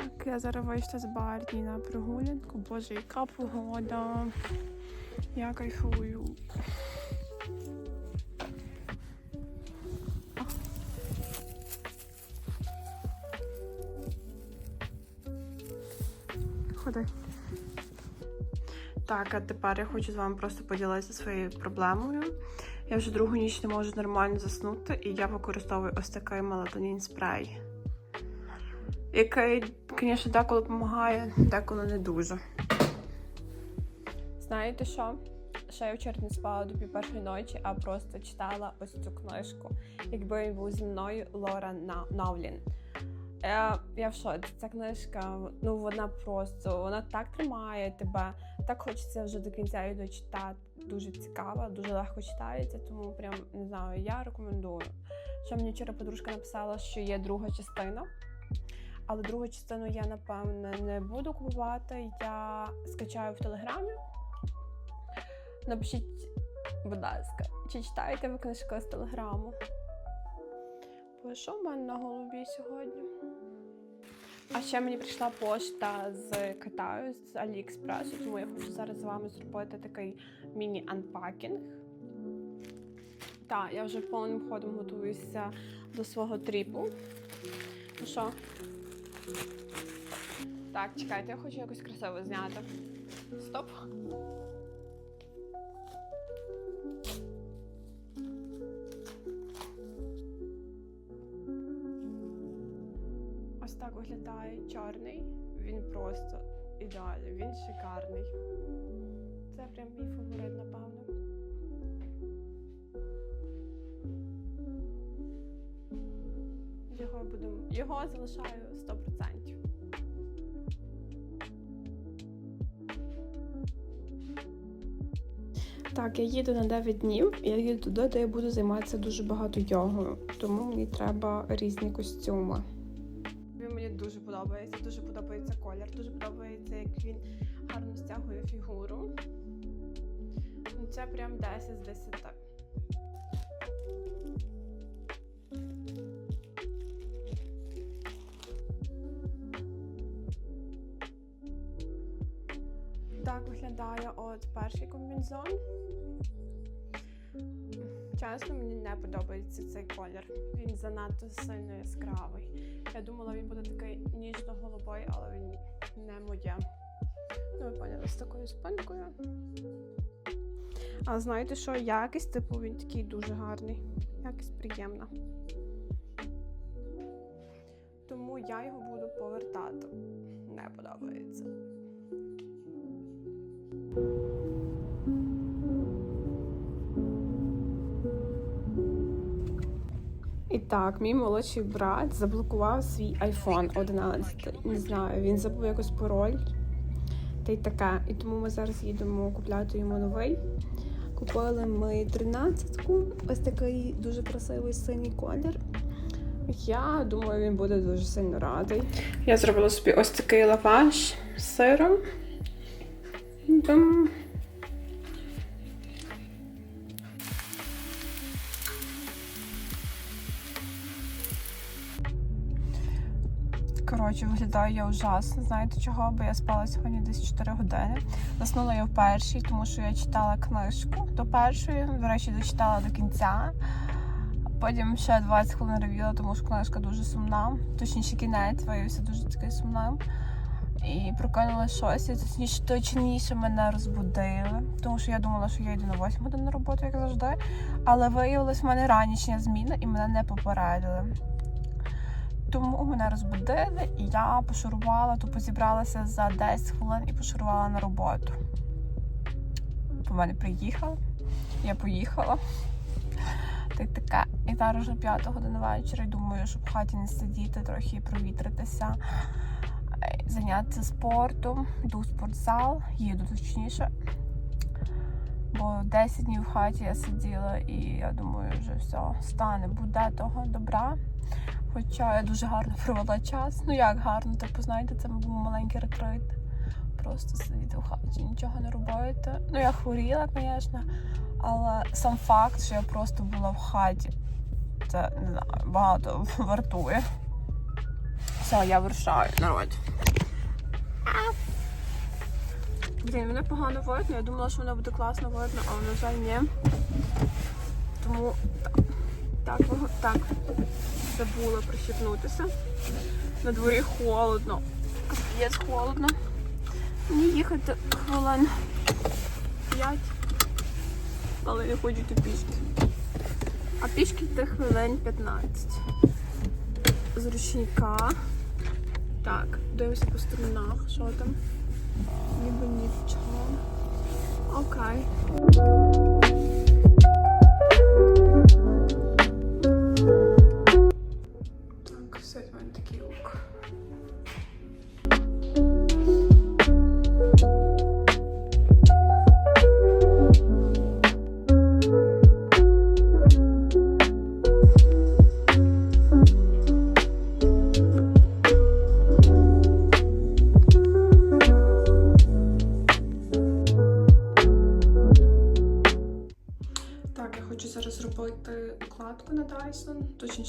Так, я зараз вийшла з Барні на прогулянку. Боже, яка погода. Я кайфую. Ходи. Так, а тепер я хочу з вами просто поділитися своєю проблемою. Я вже другу ніч не можу нормально заснути, і я використовую ось такий мелатонін спрей, який, звісно, деколи допомагає, деколи не дуже. Знаєте що? Ще я вчора не спала до першої ночі, а просто читала ось цю книжку. Якби він був зі мною Лора На- Навлін. Я, я в шоці. Ця книжка, ну вона просто вона так тримає тебе, так хочеться вже до кінця її дочитати. Дуже цікава, дуже легко читається, тому прям не знаю, я рекомендую. Ще мені вчора подружка написала, що є друга частина. Але другу частину я, напевне, не буду купувати. Я скачаю в телеграмі. Напишіть, будь ласка, чи читаєте ви книжку з телеграму? Бо що в мене на голові сьогодні? А ще мені прийшла пошта з Китаю, з Аліекспресу, тому я хочу зараз з вами зробити такий міні-анпакінг. Так, я вже повним ходом готуюся до свого тріпу. Ну що? Так, чекайте, я хочу якось красиво зняти. Стоп. Ось так виглядає чорний. Він просто ідеальний, він шикарний. Це прям мій фаворит, напевно. Його буду. Його залишаю 100%. Так, я їду на 9 днів. Я їду туди, де я буду займатися дуже багато йогою. Тому мені треба різні костюми. Мені дуже подобається, дуже подобається колір, дуже подобається, як він гарно стягує фігуру. Ну, Це прям 10 з 10. Виглядає от перший комбінзон. Чесно, мені не подобається цей колір. Він занадто сильно яскравий. Я думала, він буде такий ніжно-голубий, але він не моє. Ну, ви поняли, з такою спинкою. А знаєте що, якість, типу, він такий дуже гарний. Якість приємна. Тому я його буду повертати. Не подобається. І так, мій молодший брат заблокував свій iPhone 11. Не знаю, він забув якось пароль. Та й таке. І тому ми зараз їдемо купляти йому новий. Купили ми 13-ку, ось такий дуже красивий синій колір. Я думаю, він буде дуже сильно радий. Я зробила собі ось такий лаваш з сиром. Дум. Коротше, виглядаю я ужасно. Знаєте чого? Бо я спала сьогодні десь 4 години. Заснула я в першій, тому що я читала книжку до першої. До речі, дочитала до кінця. Потім ще 20 хвилин ревіла, тому що книжка дуже сумна. Точніше, кінець виявився дуже такий сумним. І прокинула щось, і точніше, мене розбудили, тому що я думала, що я йду на 8 годин на роботу, як завжди. Але виявилось, в мене ранішня зміна і мене не попередили. Тому мене розбудили, і я пошурувала, тупо зібралася за 10 хвилин і пошурувала на роботу. По мене приїхали, я поїхала. Та й таке. І зараз вже 5 година вечора. і Думаю, щоб в хаті не сидіти, трохи провітритися, зайнятися спортом, йду в спортзал, їду точніше. Бо 10 днів в хаті я сиділа і я думаю, вже все, стане, буде того добра. Хоча я дуже гарно провела час. Ну як гарно, типу, знаєте, це був маленький ретрит. Просто сидіти в хаті, нічого не робити. Ну, я хворіла, звісно, але сам факт, що я просто була в хаті, це не знаю, багато вартує. Все, я вирушаю, народ. Блін, мене погано видно. Я думала, що воно буде класно видно, але на жаль, ні. Тому так, так, так. забула прищепнутися. На дворі холодно. Капець холодно. Мені їхати хвилин 5. Але я хочу йти пішки. А пішки йти хвилин 15. З ручника. Так, дивимося по сторонах, що там. Ніби нічого. Окей.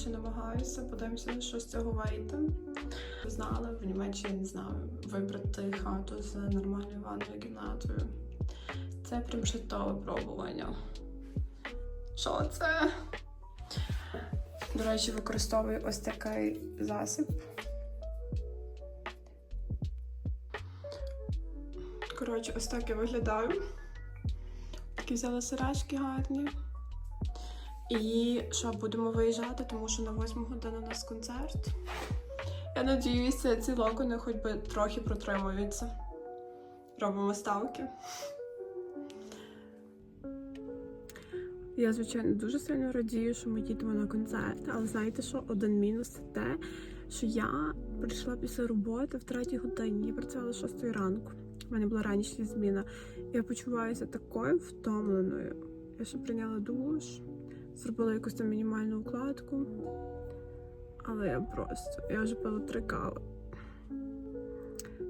Dyson. Намагаюся, подивимося, що з цього вийде. Ви знали, в Німеччині не знаю, вибрати хату з нормальною ванною кімнатою. Це прям життєве випробування. Що це? До речі, використовую ось такий засіб. Коротше, ось так я виглядаю. Такі взяла сирачки гарні. І що, будемо виїжджати, тому що на 8 годину у нас концерт. Я надіюся, ці локони хоч би трохи протримуються. Робимо ставки. Я, звичайно, дуже сильно радію, що ми їдемо на концерт, але знаєте, що один мінус це те, що я прийшла після роботи в третій годині. Я працювала з 6 ранку. У мене була ранішня зміна. Я почуваюся такою втомленою. Я ще прийняла душ, зробила якусь там мінімальну укладку. Але я просто, я вже пила три кави.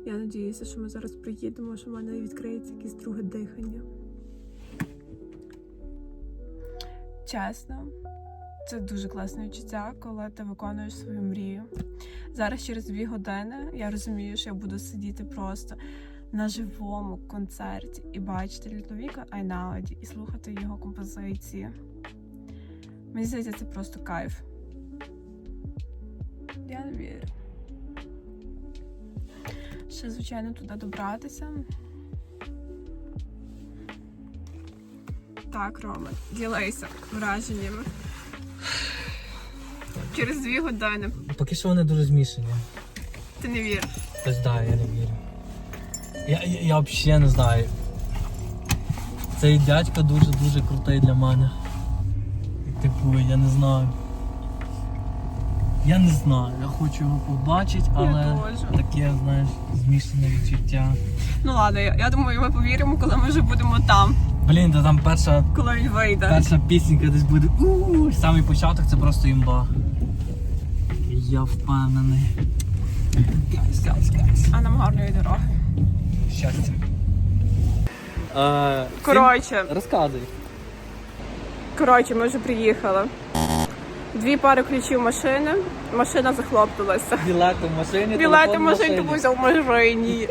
Я надіюся, що ми зараз приїдемо, що в мене відкриється якесь друге дихання. Чесно, це дуже класне відчуття, коли ти виконуєш свою мрію. Зараз через дві години я розумію, що я буду сидіти просто на живому концерті і бачити Людовіка Айнауді і слухати його композиції. Мені здається, це просто кайф. Я не вірю. Ще, звичайно, туди добратися. Так, Рома, ділися враженнями. Через дві години. Поки що вони дуже змішані. Ти не віриш. Тобто, да, я не вірю. Я, я, я взагалі не знаю. Цей дядько дуже-дуже крутий для мене. Типу, я не знаю. Я не знаю, я хочу його побачити, але теж. таке, знаєш, змішане відчуття. Ну ладно, я, я думаю, ми повіримо, коли ми вже будемо там, Блін, та там перша, коли він вийде. перша пісенька десь буде. у Самий початок це просто імба. Я впевнений. Гайс, гайс, гайс. А нам гарної дороги. Щастя. Е, Коротше, Розказуй. Коротше, ми вже приїхали. Дві пари ключів машини, машина захлопнулася. Білети в машині. Білети в машині тому взяв в машині.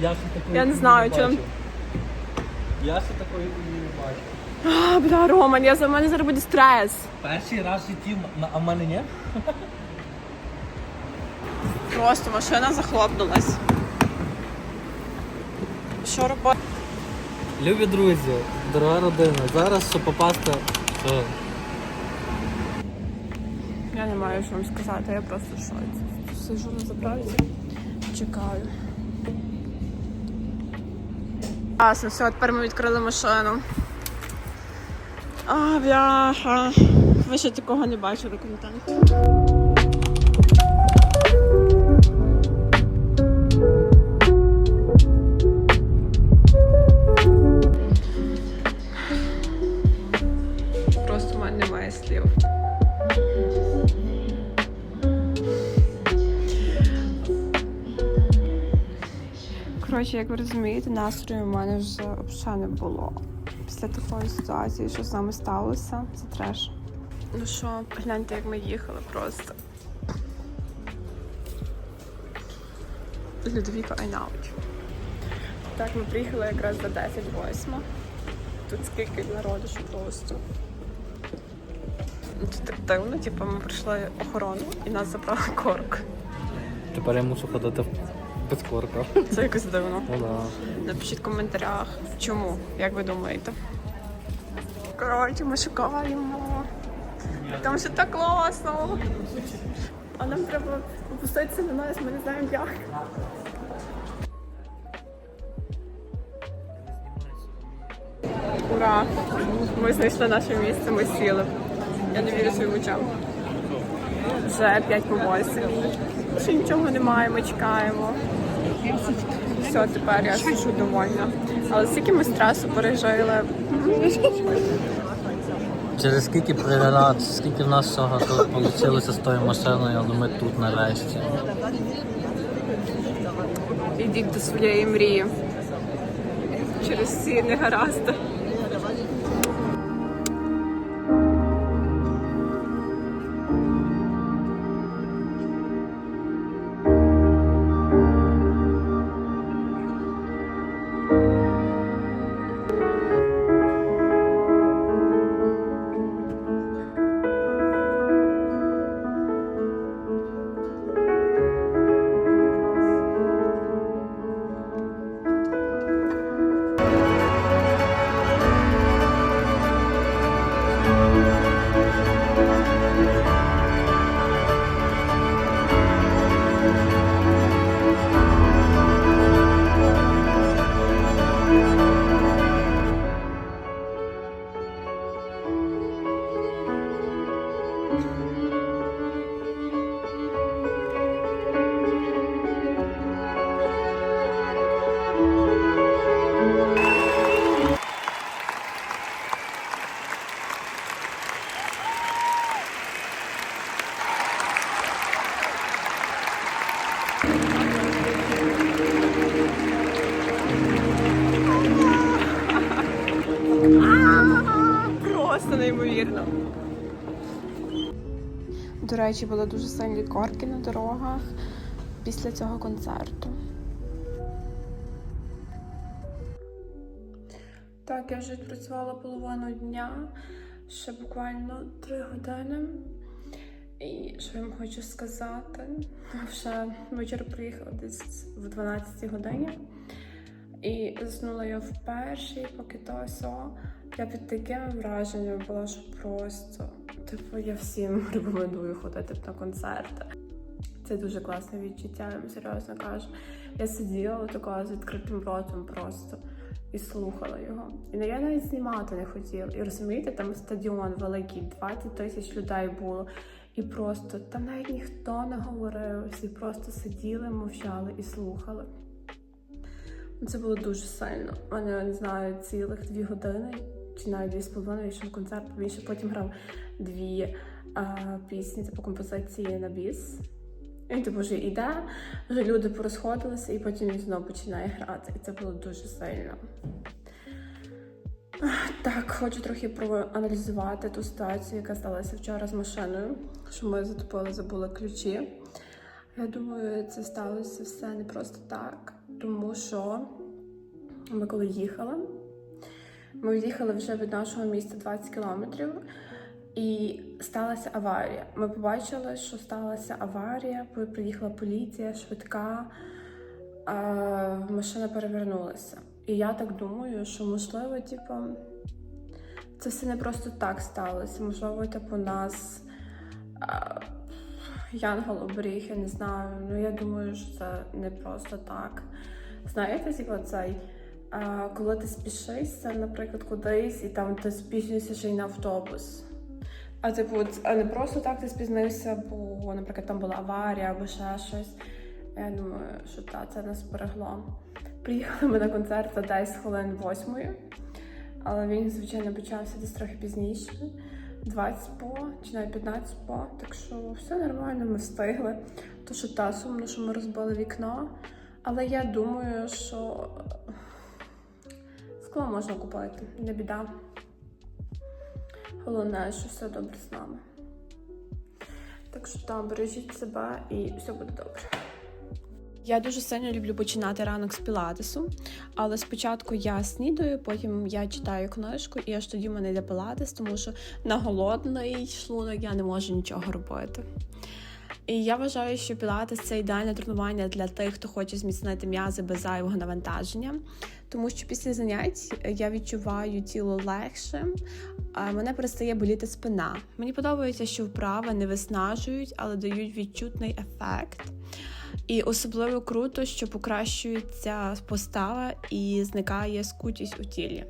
Я ще такої Я не знаю, бачив. чим- Я ще такої не бачив. А, бля, Роман, я за мене зараз буде стрес. Перший раз в житті, а в мене ні? Просто машина захлопнулась. Що робити? Любі друзі, дорога родина, зараз щоб попасти. Що? Я не маю що вам сказати, я просто шоці. Сижу на заправці, чекаю. Ясно, все, тепер ми відкрили машину. А, бляха. Ви ще такого не бачили контенту. Мене немає слів. Коротше, як ви розумієте, настрою в мене вже взагалі не було. Після такої ситуації, що з нами сталося, це треш. Ну що, гляньте, як ми їхали просто. Людовіка Айнаут. Так, ми приїхали якраз за 10 восьма. Тут скільки народу, що просто. Тут так дивно, типу, ми прийшли охорону і нас забрали корк. Тепер я мушу ходити без корка. Це якось дивно. Ну да. Напишіть в коментарях, чому, як ви думаєте. Коротше, ми шукаємо. Там все так класно. А нам треба опуститися на нас, ми не знаємо як. Ура! Ми знайшли наше місце, ми сіли. Я не вірю своїм очам. Вже 5 по 8. Ще нічого немає, ми чекаємо. Все, тепер я сижу довольна. Але скільки ми стресу пережили. Через скільки преград, скільки в нас всього вийшло з тою машиною, але ми тут нарешті. Ідіть до своєї мрії. Через ці негаразди. Речі, були дуже сильні корки на дорогах після цього концерту. Так, я вже відпрацювала половину дня, ще буквально три години. І що я вам хочу сказати? Вже вечір приїхала десь в 12 годині. І заснула я в першій, поки то сьо. Я під таким враженням була, що просто типу я всім рекомендую ходити на концерти. Це дуже класне відчуття, я серйозно кажу. Я сиділа такого з відкритим ротом просто і слухала його. І я навіть знімати не хотіла. І розумієте, там стадіон великий, 20 тисяч людей було. І просто там навіть ніхто не говорив, всі просто сиділи, мовчали і слухали. Це було дуже сильно. Мене, не знаю, цілих дві години, чи навіть дві з половиною йшов концерт. Він ще потім грав дві а, пісні, типу композиції на біс. Він типу вже йде, вже люди порозходилися, і потім він знову починає грати. І це було дуже сильно. Так, хочу трохи проаналізувати ту ситуацію, яка сталася вчора з машиною, що ми затопили, забули ключі. Я думаю, це сталося все не просто так, тому що ми коли їхали, ми їхали вже від нашого міста 20 кілометрів, і сталася аварія. Ми побачили, що сталася аварія, приїхала поліція, швидка, а машина перевернулася. І я так думаю, що можливо, типу, це все не просто так сталося. Можливо, типу, нас. А, Янгол оберіг, я не знаю. Ну я думаю, що це не просто так. Знаєте, типу, цей, а, коли ти спішишся, наприклад, кудись, і там ти спізнюєшся ще й на автобус. А типу, а не просто так ти спізнився, бо, наприклад, там була аварія або ще щось. Я думаю, що та, це нас берегло. Приїхали ми на концерт за 10 хвилин восьмої, але він, звичайно, почався десь трохи пізніше. 20 по чи навіть 15 по, так що все нормально, ми встигли. То що та сумно, що ми розбили вікно. Але я думаю, що скло можна купити, не біда. Головне, що все добре з нами. Так що там бережіть себе і все буде добре. Я дуже сильно люблю починати ранок з пілатесу, але спочатку я снідаю, потім я читаю книжку, і аж тоді в мене йде пілатес, тому що на голодний шлунок я не можу нічого робити. І я вважаю, що пілатес це ідеальне тренування для тих, хто хоче зміцнити м'язи без зайвого навантаження, тому що після занять я відчуваю тіло легше, мене перестає боліти спина. Мені подобається, що вправи не виснажують, але дають відчутний ефект. І особливо круто, що покращується постава і зникає скутість у тілі.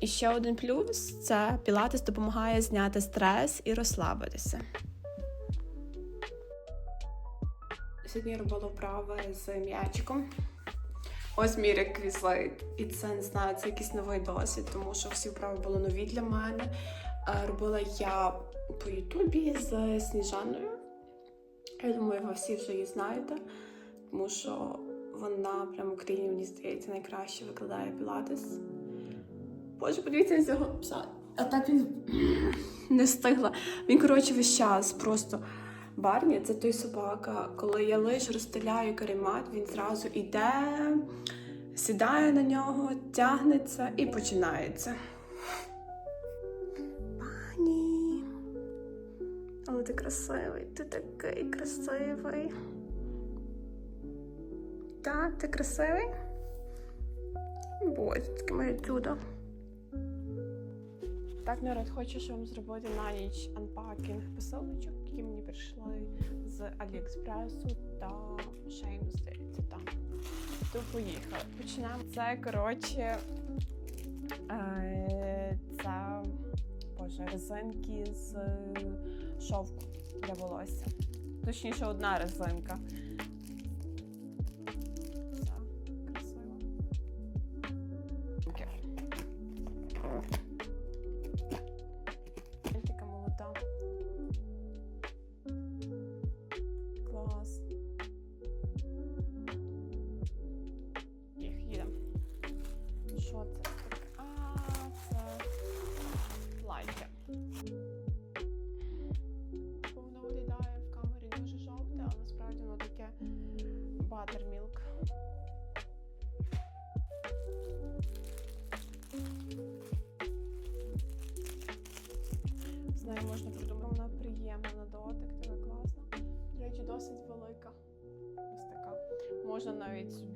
І ще один плюс це пілатес допомагає зняти стрес і розслабитися. Сьогодні я робила вправи з м'ячиком. Ось мій реквізит. І це не знаю, це якийсь новий досвід, тому що всі вправи були нові для мене. Е, Робила я по Ютубі з Сніжаною. Я думаю, ви всі вже її знаєте, тому що вона прямо в Україні, мені здається, найкраще викладає пілатес. Боже, подивіться на цього пса. А так він не встигла. Він, коротше, весь час просто. Барні це той собака. Коли я лише розстеляю каремат, він зразу йде, сідає на нього, тягнеться і починається. Пані. Але ти красивий, ти такий красивий. Так, ти красивий? Боже, таке моє чудо. Так, народ, хочу ще вам зробити на ніч анпакінг посилочок, які мені прийшли з Аліекспресу та Шейну, здається, там. То поїхали. Починаємо. Це, коротше, е, це боже, резинки з шовку для волосся. Точніше, одна резинка. Навіть